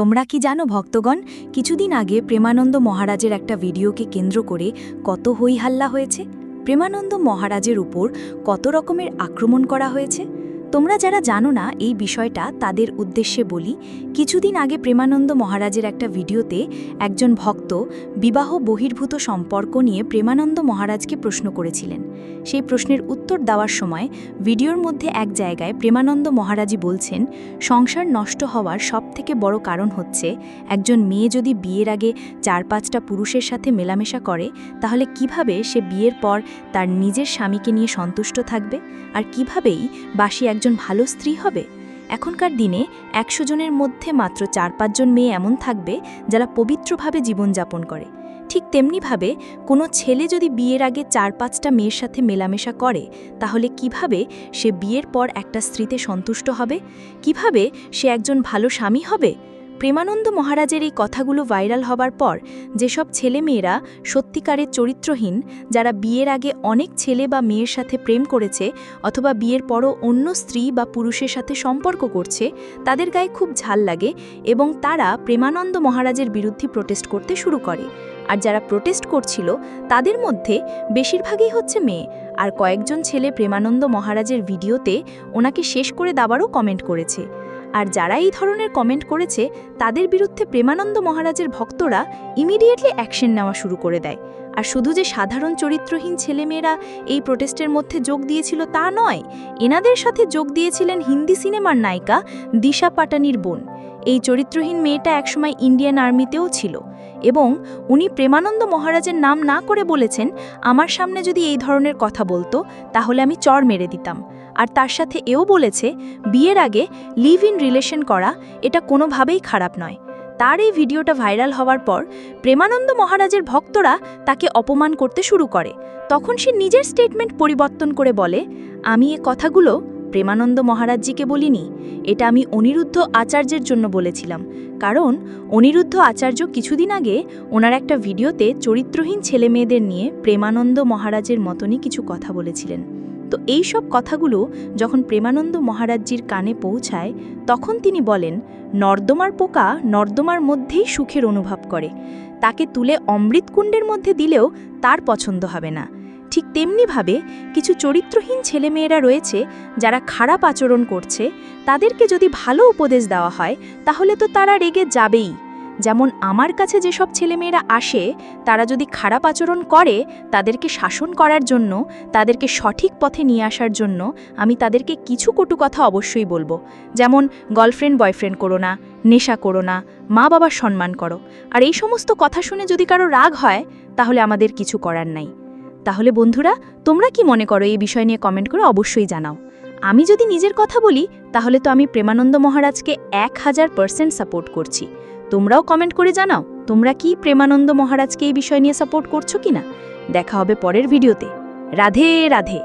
তোমরা কি জানো ভক্তগণ, কিছুদিন আগে প্রেমানন্দ মহারাজের একটা ভিডিওকে কেন্দ্র করে কত হইহাল্লা হয়েছে? প্রেমানন্দ মহারাজের উপর কত রকমের আক্রমণ করা হয়েছে? তোমরা যারা জানো না এই বিষয়টা, তাদের উদ্দেশ্যে বলি, কিছুদিন আগে প্রেমানন্দ মহারাজের একটা ভিডিওতে একজন ভক্ত বিবাহ বহির্ভূত সম্পর্ক নিয়ে প্রেমানন্দ মহারাজকে প্রশ্ন করেছিলেন। সেই প্রশ্নের উত্তর দেওয়ার সময় ভিডিওর মধ্যে এক জায়গায় প্রেমানন্দ মহারাজই বলছেন, সংসার নষ্ট হওয়ার সবথেকে বড় কারণ হচ্ছে, একজন মেয়ে যদি বিয়ের আগে চার পাঁচটা পুরুষের সাথে মেলামেশা করে, তাহলে কীভাবে সে বিয়ের পর তার নিজের স্বামীকে নিয়ে সন্তুষ্ট থাকবে? আর কিভাবেই বাসী একজন ভালো স্ত্রী হবে? এখনকার দিনে একশো জনের মধ্যে মাত্র চার পাঁচজন মেয়ে এমন থাকবে যারা পবিত্রভাবে জীবনযাপন করে। ঠিক তেমনিভাবে কোনো ছেলে যদি বিয়ের আগে চার পাঁচটা মেয়ের সাথে মেলামেশা করে, তাহলে কীভাবে সে বিয়ের পর একটা স্ত্রীতে সন্তুষ্ট হবে? কীভাবে সে একজন ভালো স্বামী হবে? প্রেমানন্দ মহারাজের এই কথাগুলো ভাইরাল হবার পর যেসব ছেলেমেয়েরা সত্যিকারের চরিত্রহীন, যারা বিয়ের আগে অনেক ছেলে বা মেয়ের সাথে প্রেম করেছে অথবা বিয়ের পরও অন্য স্ত্রী বা পুরুষের সাথে সম্পর্ক করছে, তাদের গায়ে খুব ঝাল লাগে এবং তারা প্রেমানন্দ মহারাজের বিরুদ্ধে প্রোটেস্ট করতে শুরু করে। আর যারা প্রোটেস্ট করছিল, তাদের মধ্যে বেশিরভাগই হচ্ছে মেয়ে। আর কয়েকজন ছেলে প্রেমানন্দ মহারাজের ভিডিওতে ওনাকে শেষ করে দাবারও কমেন্ট করেছে। আর যারা এই ধরনের কমেন্ট করেছে, তাদের বিরুদ্ধে প্রেমানন্দ মহারাজের ভক্তরা ইমিডিয়েটলি অ্যাকশন নেওয়া শুরু করে দেয়। আর শুধু যে সাধারণ চরিত্রহীন ছেলেমেয়েরা এই প্রোটেস্টের মধ্যে যোগ দিয়েছিল তা নয়, এনাদের সাথে যোগ দিয়েছিলেন হিন্দি সিনেমার নায়িকা দিশা পাটানির বোন। এই চরিত্রহীন মেয়েটা একসময় ইন্ডিয়ান আর্মিতেও ছিল এবং উনি প্রেমানন্দ মহারাজের নাম না করে বলেছেন, আমার সামনে যদি এই ধরনের কথা বলতো, তাহলে আমি চর মেরে দিতাম। আর তার সাথে এও বলেছে, বিয়ের আগে লিভ ইন রিলেশন করা এটা কোনোভাবেই খারাপ নয়। তার এই ভিডিওটা ভাইরাল হওয়ার পর প্রেমানন্দ মহারাজের ভক্তরা তাকে অপমান করতে শুরু করে। তখন সে নিজের স্টেটমেন্ট পরিবর্তন করে বলে, আমি এ কথাগুলো প্রেমানন্দ মহারাজজিকে বলিনি। এটা আমি অনিরুদ্ধ আচার্যের জন্য বলেছিলাম। কারণ অনিরুদ্ধ আচার্য কিছুদিন আগে ওনার একটা ভিডিওতে চরিত্রহীন ছেলে মেয়েদের নিয়ে প্রেমানন্দ মহারাজের মতনই কিছু কথা বলেছিলেন। তো এই সব কথাগুলো যখন প্রেমানন্দ মহারাজজির কানে পৌঁছায়, তখন তিনি বলেন, নর্দমার পোকা নর্দমার মধ্যেই সুখের অনুভব করে। তাকে তুলে অমৃতকুণ্ডের মধ্যে দিলেও তার পছন্দ হবে না। ঠিক তেমনিভাবে কিছু চরিত্রহীন ছেলেমেয়েরা রয়েছে যারা খারাপ আচরণ করছে। তাদেরকে যদি ভালো উপদেশ দেওয়া হয়, তাহলে তো তারা রেগে যাবেই। যেমন আমার কাছে যেসব ছেলেমেয়েরা আসে, তারা যদি খারাপ আচরণ করে, তাদেরকে শাসন করার জন্য, তাদেরকে সঠিক পথে নিয়ে আসার জন্য আমি তাদেরকে কিছু কটু কথা অবশ্যই বলব। যেমন গার্লফ্রেন্ড বয়ফ্রেন্ড করো না, নেশা করো না মা বাবার সম্মান করো। আর এই সমস্ত কথা শুনে যদি কারও রাগ হয়, তাহলে আমাদের কিছু করার নাই। তাহলে বন্ধুরা, তোমরা কি মনে করো এই বিষয় নিয়ে কমেন্ট করে অবশ্যই জানাও। আমি যদি নিজের কথা বলি, তাহলে তো আমি প্রেমানন্দ মহারাজকে এক হাজার পার্সেন্ট সাপোর্ট করছি। তোমরাও কমেন্ট করে জানাও, তোমরা কি প্রেমানন্দ মহারাজকে এই বিষয় নিয়ে সাপোর্ট করছ কিনা? দেখা হবে পরের ভিডিওতে রাধে রাধে।